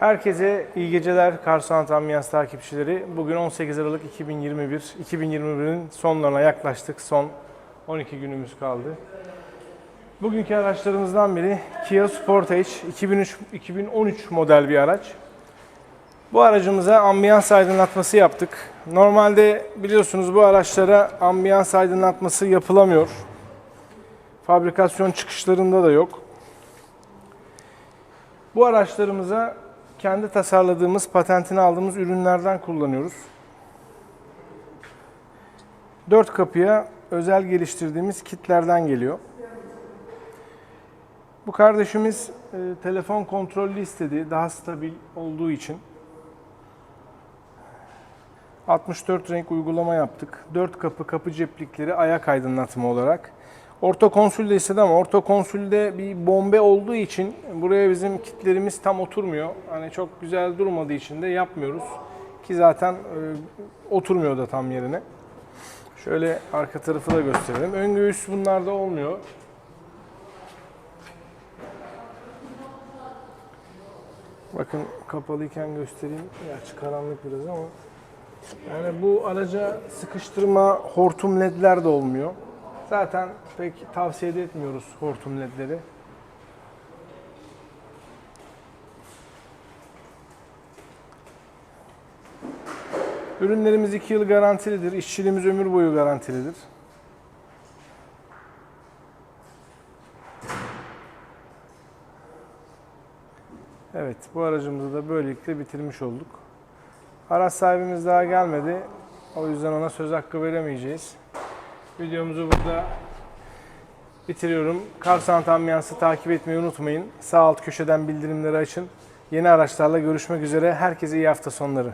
Herkese iyi geceler Kar Sanat Ambiyans takipçileri. Bugün 18 Aralık 2021. 2021'in sonlarına yaklaştık. Son 12 günümüz kaldı. Bugünkü araçlarımızdan biri Kia Sportage 2003 2013 model bir araç. Bu aracımıza ambiyans aydınlatması yaptık. Normalde biliyorsunuz bu araçlara ambiyans aydınlatması yapılamıyor. Fabrikasyon çıkışlarında da yok. Bu araçlarımıza kendi tasarladığımız, patentini aldığımız ürünlerden kullanıyoruz. Dört kapıya özel geliştirdiğimiz kitlerden geliyor. Bu kardeşimiz e, telefon kontrollü istedi, daha stabil olduğu için. 64 renk uygulama yaptık. 4 kapı kapı ceplikleri ayak aydınlatma olarak. Orta konsülde istedi ama orta konsülde bir bombe olduğu için buraya bizim kitlerimiz tam oturmuyor. Hani çok güzel durmadığı için de yapmıyoruz. Ki zaten e, oturmuyor da tam yerine. Şöyle arka tarafı da gösterelim. Ön göğüs bunlarda olmuyor. Bakın kapalıyken göstereyim. Gerçi karanlık biraz ama. Yani bu araca sıkıştırma hortum ledler de olmuyor. Zaten pek tavsiye de etmiyoruz hortum ledleri. Ürünlerimiz 2 yıl garantilidir. İşçiliğimiz ömür boyu garantilidir. Evet, bu aracımızı da böylelikle bitirmiş olduk. Araç sahibimiz daha gelmedi. O yüzden ona söz hakkı veremeyeceğiz. Videomuzu burada bitiriyorum. Kar Sanat Ambiyans'ı takip etmeyi unutmayın. Sağ alt köşeden bildirimleri açın. Yeni araçlarla görüşmek üzere. Herkese iyi hafta sonları.